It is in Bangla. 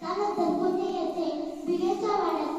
None of the good things begins to